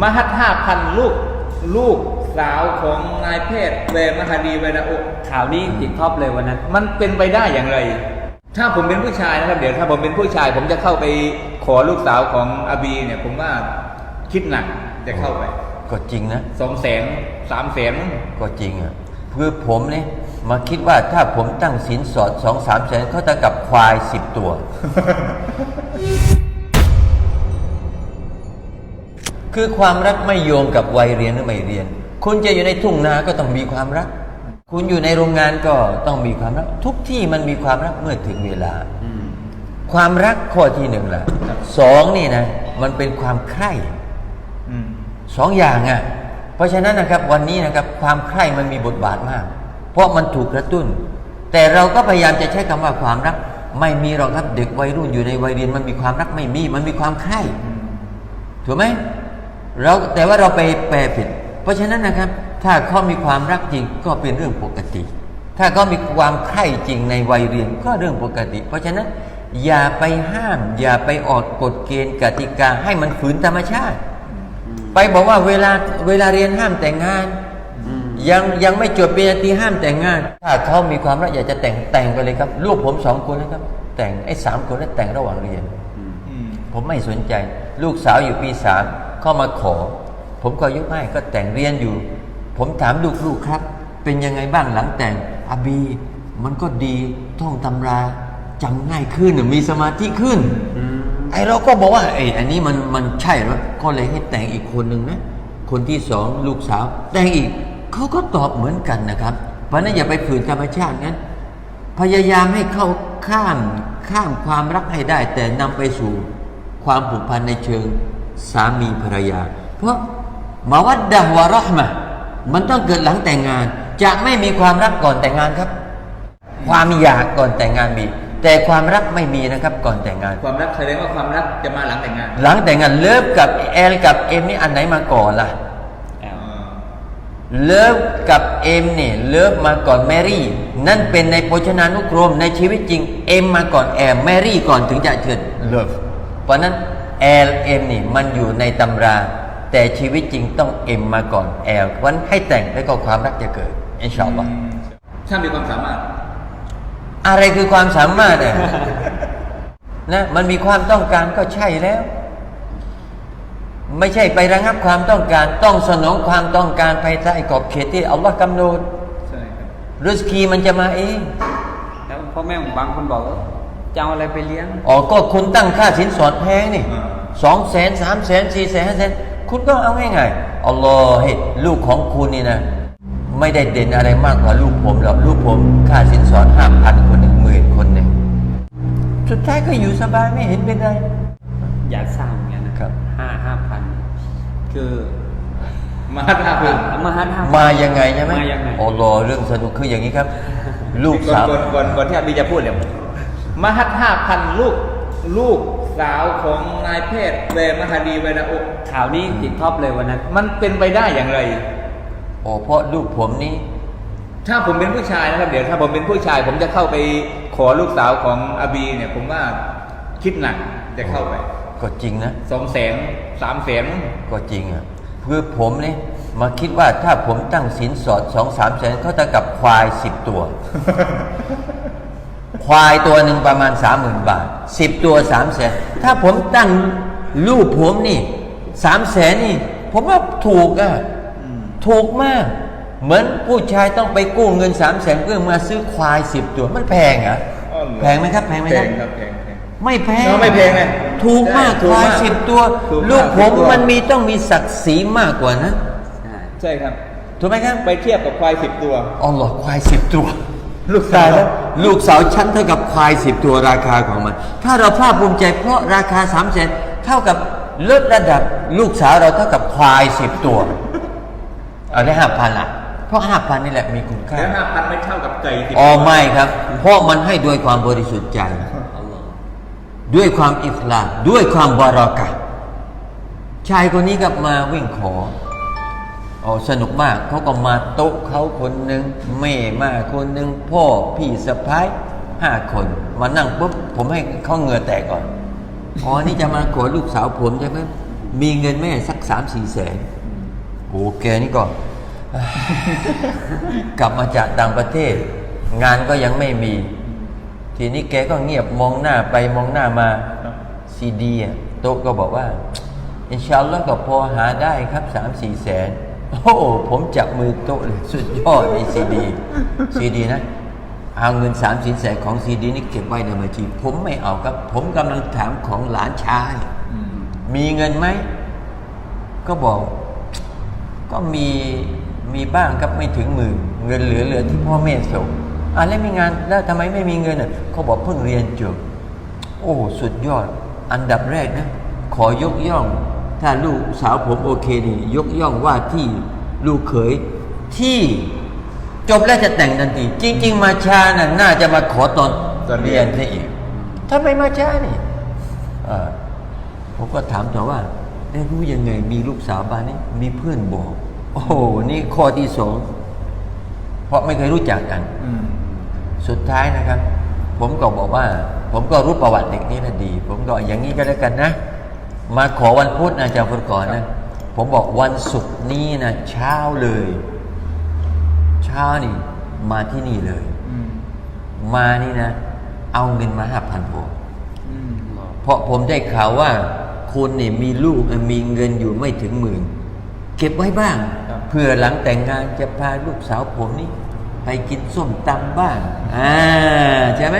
มหัตห้าพันลูกลูกสาวของนายแพทย์เวรมหาดีเวนาโอข่าวนี้ติดท็อปเลยวันนั้น มันเป็นไปได้อย่างไร ถ้าผมเป็นผู้ชายนะครับเดี๋ยวถ้าผมเป็นผู้ชาย ผมจะเข้าไปขอลูกสาวของอาบีเนี่ย ผมว่าคิดหนักจะเข้าไปก็จริงนะสองแสนสามแสนก็จริงอะคือผมเนี่ยมาคิดว่าถ้าผมตั้งสินสอดสองสามแสนเขาจะกับควายสิบตัว คือความรักไม่โยงกับวัยเรียนหรือไม่เรียน คุณจะอยู่ในทุ่งนาก็ต้องมีความรัก คุณอยู่ในโรงงานก็ต้องมีความรัก ทุกที่มันมีความรักเมื่อถึงเวลา ความรักข้อที่หนึ่งละสองนี่นะ มันเป็นความใคร่สองอย่างอะ เพราะฉะนั้นนะครับ วันนี้นะครับ ความใคร่มันมีบทบาทมาก เพราะมันถูกกระตุ้น แต่เราก็พยายามจะใช้คำว่าความรัก ไม่มีหรอกครับเด็กวัยรุ่นอยู่ในวัยเรียนมันมีความรักไม่มี มันมีความใคร่ถูกไหม เราแต่ว่าเราไปแปลผิด เพราะฉะนั้นนะครับ ถ้าเขามีความรักจริงก็เป็นเรื่องปกติ ถ้าเขามีความใคร่จริงในวัยเรียนก็เรื่องปกติ เพราะฉะนั้นอย่าไปห้าม อย่าไปออกกฎเกณฑ์กติกาให้มันฝืนธรรมชาติ ไปบอกว่าเวลาเวลาเรียนห้ามแต่งงาน ยังยังไม่จบปริญญาตรีห้ามแต่งงาน ถ้าเขามีความรักอยากจะแต่งแต่งไปเลยครับ ลูกผมสองคนนะครับ แต่งไอ้สามคนนั้นแต่งระหว่างเรียนอืมผมไม่สนใจ ลูกสาวอยู่ปีสาม เข้ามาขอ ผมก็ยกให้ก็แต่งเรียนอยู่ ผมถามลูกๆครับ เป็นยังไงบ้างหลังแต่งอาบี มันก็ดีท่องตำราจำง่ายขึ้นมีสมาธิขึ้นไอเราก็บอกว่าไอ้อันนี้มันมันใช่แล้วก็เลยให้แต่งอีกคนหนึ่งนะ คนที่สองลูกสาว แต่งอีกเขาก็ตอบเหมือนกันนะครับ เพราะฉะนั้นอย่าไปฝืนธรรมชาติงั้น พยายามให้เข้าข้ามข้ามความรักให้ได้ แต่นำไปสู่ความผูกพันในเชิง สามีภรรยา เพราะมาวัดดะฮ์วะเราะห์มะห์มันต้องเกิดหลังแต่งงาน จะไม่มีความรักก่อนแต่งงานครับ ความอยากก่อนแต่งงานมี แต่ความรักไม่มีนะครับก่อนแต่งงาน ความรักแสดงว่าความรักจะมาหลังแต่งงาน หลังแต่งงานเลิฟกับแอลกับเอ็มนี่อันไหนมาก่อนล่ะแอลเลิฟกับเอ็มเนี่ยเลิฟมาก่อนแมรี่ นั่นเป็นในโภชนานุกรมในชีวิตจริง เอ็มมาก่อนแอมแมรี่ก่อนถึงจะเกิดเลิฟเพราะนั้น แอลเอ็มนี่มันอยู่ในตำรา แต่ชีวิตจริงต้องเอ็มมาก่อนแอลเพราะฉะนั้นให้แต่งแล้วก็ความรักจะเกิดอินชาอัลลอฮ์ถ้ามีความสามารถ อะไรคือความสามารถเนี่ยนะมันมีความต้องการก็ใช่แล้ว ไม่ใช่ไประงับความต้องการ ต้องสนองความต้องการภายใต้ขอบเขตที่อัลลอฮ์กำหนดใช่ครับริสกีมันจะมาเองแล้วพ่อแม่บางคนบอกว่า จะเอาอะไรไปเลี้ยง อ๋อ ก็คุณตั้งค่าสินสอดแพงนี่อ่า สองแสนสามแสนสี่แสนห้าแสนคุณก็เอาง่ายๆอัลลอฮ์ให้ลูกของคุณนี่นะ ไม่ได้เด่นอะไรมากกว่าลูกผมหรอกลูกผมค่าสินสอดห้าพันคนหนึ่งหมื่นคนหนึ่งสุดท้ายก็อยู่สบายไม่เห็นเป็นไร อยากสร้างอย่างนี้ยนะครับ ห้าห้าพันคือมหัตห้าพันมาฮัทห้ามายังไงใช่ไหมมายังไง อัลลอฮ์เรื่องสนุกคืออย่างนี้ครับ ลูกก่อนสาว ก่อนก่อนก่อนที่อาบีจะพูดเนี่ย มหัตห้าพันลูกลูกสาวของนายแพทย์เวรมหาดีเวนาโอข่าวนี้ติดท็อปเลยวันนั้น มันเป็นไปได้อย่างไร โอ้เพราะลูกผมนี่ถ้าผมเป็นผู้ชายนะครับ เดี๋ยวถ้าผมเป็นผู้ชาย ผมจะเข้าไปขอลูกสาวของอาบีเนี่ย ผมว่าคิดหนักจะเข้าไป ก็จริงนะสองแสนสามแสนก็จริงอะคือผมเนี่ยมาคิดว่าถ้าผมตั้งสินสอดสองสามแสนเขาจะกับควายสิบตัว ควายตัวหนึ่งประมาณสามหมื่นบาทสิบตัวสามแสนถ้าผมตั้งลูกผมนี่สามแสนนี่ ผมว่าถูกอะถูกมาก เหมือนผู้ชายต้องไปกู้เงินสามแสนเพื่อมาซื้อควายสิบตัวมันแพงเหรอะอ๋อเหรอแพงไหมครับแพงไหมแพครับงครับแพงแพงไม่แพงเนอะไม่แพงไงถูกมากใช่ถูคกวายมากสิบตัวถูกมากลูกผมสิบตัวมันมีต้องมีศักดิ์ศรีมากกว่านะใช่ใช่ครับถูกไหมครับไปเทียบกับควายสิบตัวอ๋อเหรอควายสิบตัว ลูกสาวตยแล้วลูกสาวชั้นเท่ากับควายสิบตัวราคาของมัน ถ้าเราภาคภูมิใจเพราะราคาสามแสนเท่ากับลดระดับลูกสาวเราเท่ากับควายสิบตัว เอาได้ห้าพันละเพราะห้าพันนี่แหละมีคุณค่าแล้วห้าพันไม่เท่ากับไก่สิบอ๋อไม่ครับ เพราะมันให้ด้วยความบริสุทธิ์ใจอัลลอฮ์ด้วยความอิสลามด้วยความบารอกะห์ชายคนนี้ก็มาวิ่งขอ อ๋อสนุกมากเขาก็มาโต๊ะเขาคนหนึ่งแม่มาคนหนึ่งพ่อพี่สะพ้ายห้าคน มานั่งปุ๊บผมให้เขาเงือแตกก่อนอ๋อนี่จะมาขอลูกสาวผมใช่ไหมมีเงินแม่สักสามสี่แสนโอ้แกนี่ก็กลับมาจากต่างประเทศ งานก็ยังไม่มี ทีนี้แกก็เงียบมองหน้าไปมองหน้ามาซีดีอะโต๊ะก็บอกว่าอินชาอัลลอฮ์ก็พอหาได้ครับสามสี่แสน โอ้ผมจับมือโต๊ะเลยสุดยอดไอซีดีซีดีนะ เอาเงินสามสินแสนของซีดีนี่เก็บไว้ในบัญชีผมไม่เอาครับ ผมกำลังถามของหลานชายมมีเงินไหม ก็บอก ก็มีมีบ้างครับไม่ถึงหมื่นเงินเหลือเหลือที่พ่อแม่ส่งอะแล้วมีงานแล้วทำไมไม่มีเงินอะเขาบอกเพิ่งเรียนจบโอ้ สุดยอด อันดับแรกนะ ขอยกย่อง ถ้าลูกสาวผมโอเคนี่ ยกย่องว่าที่ลูกเขยที่จบแล้วจะแต่งทันที จริง ๆ มาช้าน่ะน่าจะมาขอตอนตอนเรีเรียยนนซะอีกทำไมมาช้านี่เอ่อผมก็ถามต่อว่าได้รู้ยังไงมีลูกสาวบ้านนี้ มีเพื่อนบอก โอ้โหนี่ข้อที่สองเพราะไม่เคยรู้จักกันอืมสุดท้ายนะครับ ผมก็บอกว่า ผมก็รู้ประวัติเด็กนี้นะดี ผมก็อย่างนี้ก็แล้วกันนะ มาขอวันพุธนะอาจารย์ฟุตก่อนนะ ผมบอกวันศุกร์นี้นะเช้าเลย เช้านี่มาที่นี่เลย อืมมานี่นะ เอาเงินมาห้าพันพออืมเพราะผมได้ข่าวว่าคุณเนี่ยมีลูกมีเงินอยู่ไม่ถึงหมื่น เก็บไว้บ้าง ครับ เพื่อหลังแต่งงานจะพาลูกสาวผมนี่ ไปกินส้มตำบ้างอ่าใช่ไหม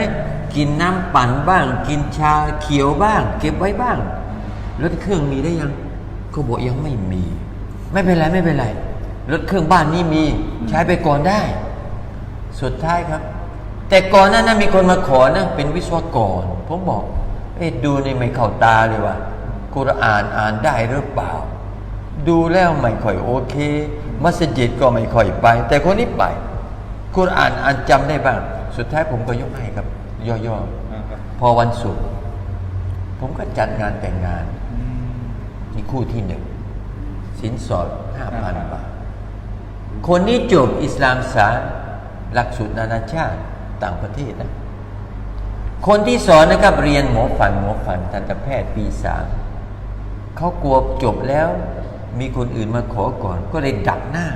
กินน้ำปั่นบ้าง กินชาเขียวบ้าง เก็บไว้บ้าง รถเครื่องมีได้ยังเขาบอกยังไม่มี ไม่เป็นไรไม่เป็นไรรถเครื่องบ้านนี้มีใช้ไปก่อนได้ สุดท้ายครับ แต่ก่อนหนั้นนะมีคนมาขอนะเป็นวิศวกรผมบอกเอ๊ะดูนี่ไม่เข้าตาเลยว่ะกุรอานอ่านได้หรือเปล่า ดูแล้วไม่ค่อยโอเค มัสยิดก็ไม่ค่อยไป แต่คนนี้ไปกุรอานอ่านจำได้บ้าง สุดท้ายผมก็ยกให้ครับ ย่ออ่าครับๆพอวันศุกร์ผมก็จัดงานแต่งงานอืม นี่คู่ที่หนึ่งสินสอดห้าพัน5,000บาท คนนี้จบอิสลามศาสตร์หลักสูตรนานาชาติต่างประเทศนะ คนที่สอนนะครับเรียนหมอฟันหมอฟันทันตแพทย์ปีสามเขากลัวจบแล้ว มีคนอื่นมาขอก่อน ก็เลยดักหน้า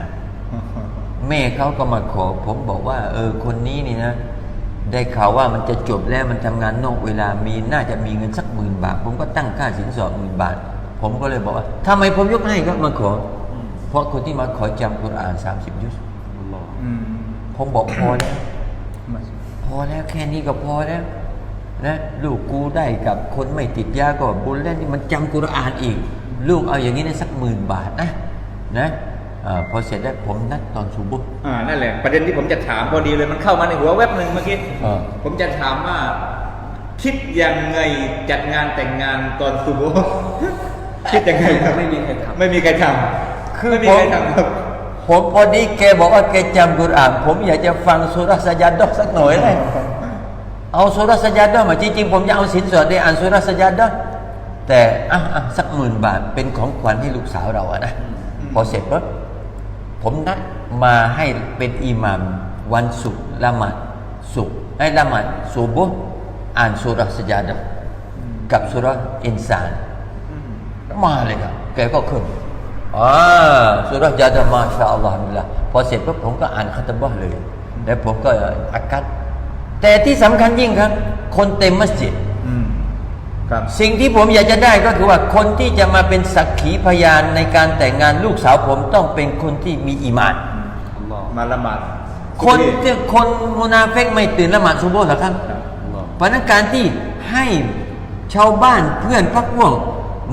แม่เขาก็มาขอ ผมบอกว่า เออ คนนี้นี่นะ ได้ข่าวว่ามันจะจบแล้วมันทำงานนอกเวลามีน่าจะมีเงินสักหมื่นบาท ผมก็ตั้งค่าสินสอดหมื่นบาท ผมก็เลยบอกว่าทำไมผมยกให้ก็มาขอ เพราะคนที่มาขอจำกุรอานสามสิบยุสอืมผมบอกพอแล้วมาพอแล้วแค่นี้ก็พอแล้วนะลูกกูได้กับคนไม่ติดยาก็บุญแล้วนี่มันจำกุรอานอีก ลูกเอาอย่างนี้นะสักหมื่นบาทนะนะอาพอเสร็จแล้วผมนัดตอนซูบุห์อ่านั่นแหละประเด็นที่ผมจะถามพอดีเลยมันเข้ามาในหัวแวบหนึ่งเมื่อกี้อ่าผมจะถามว่า คิดยังไงจัดงานแต่งงานตอนซูโบ คิดยังไงครับไม่มีใครทำไม่มีใครทำไม่มีใครทำครับผมพอดีแกบอกว่าแกจำกุรอาน ผมอยากจะฟังสุรสยาดอกสักหน่อยเลยเอาสุรสยาดอกมาจริงๆผมจะเอาสินสอดได้อ่านสุรสยาดอกแต่อะอะสักหมื่นบาทเป็นของขวัญให้ลูกสาวเราอะนะอืมพอเสร็จปุ๊บผมนัดมาให้เป็นอิหมัมวันศุกร์ละหมาดศุกร์ให้ละหมาดซูบุห์อ่านสุรสยาดอกกับสุรอินซานอื มมาเลยครับแกก็ขึ้นอ่าสุรษยาดะมาชาอัลลอฮ์มิลลาห์พอเสร็จปุ๊บผมก็อ่านคัตบะห์เลย แล้วผมก็อากัดแต่ที่สำคัญยิ่งครับ คนเต็มมัสยิดอืมครับสิ่งที่ผมอยากจะได้ก็คือว่าคนที่จะมาเป็นสักขีพยานในการแต่งงานลูกสาวผมต้องเป็นคนที่มีอีหมานอัลลอฮ์มาละหมาดคนที่คนมุนาเฟกไม่ตื่นละหมาดซุบโบห์เหรอครับครับอัลลอฮ์เพราะฉะนั้นการที่ให้ชาวบ้านเพื่อนพักพวก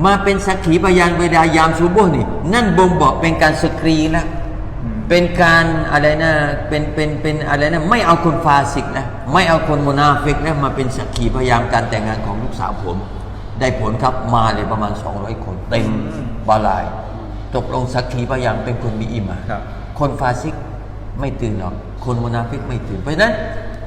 มาเป็นสักขีพยานเวลายามซูโบห์นี่นั่นบ่งบอกเป็นการสกรีนละอืมเป็นการอะไรนะเป็นเป็นเป็นอะไรนะไม่เอาคนฟาสิกนะไม่เอาคนมุนาฟิกนะมาเป็นสักขีพยานการแต่งงานของลูกสาวผม ได้ผลครับมาเลยประมาณ 200 คนเต็มบาลาย ตกลงสักขีพยานเป็นคนมีอิมานครับคนฟาซิกไม่ตื่นหรอกคนมุนาฟิกไม่ตื่นเพราะฉะนั้น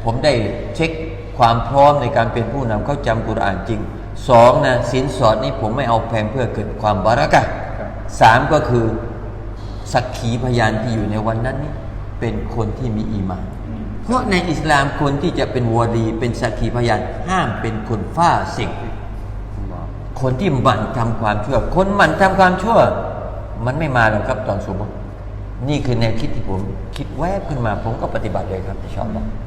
ผมได้เช็คความพร้อมในการเป็นผู้นำเขาจำกุรอานจริง สองนะสินสอดนี่ผมไม่เอาแพงเพื่อเกิดความบารักะห์ครับสามก็คือสักขีพยานที่อยู่ในวันนั้นนี่เป็นคนที่มีอีหมาน เพราะในอิสลามคนที่จะเป็นวอลีเป็นสักขีพยานห้ามเป็นคนฟาสิกอัลลอฮ์คนที่หมั่นทำความชั่ว คนหมั่นทำความชั่ว มันไม่มาหรอกครับตอนสมมตินี่คือแนวคิดที่ผม คิดแวบขึ้นมาผมก็ปฏิบัติเลยครับที่ชอบบอก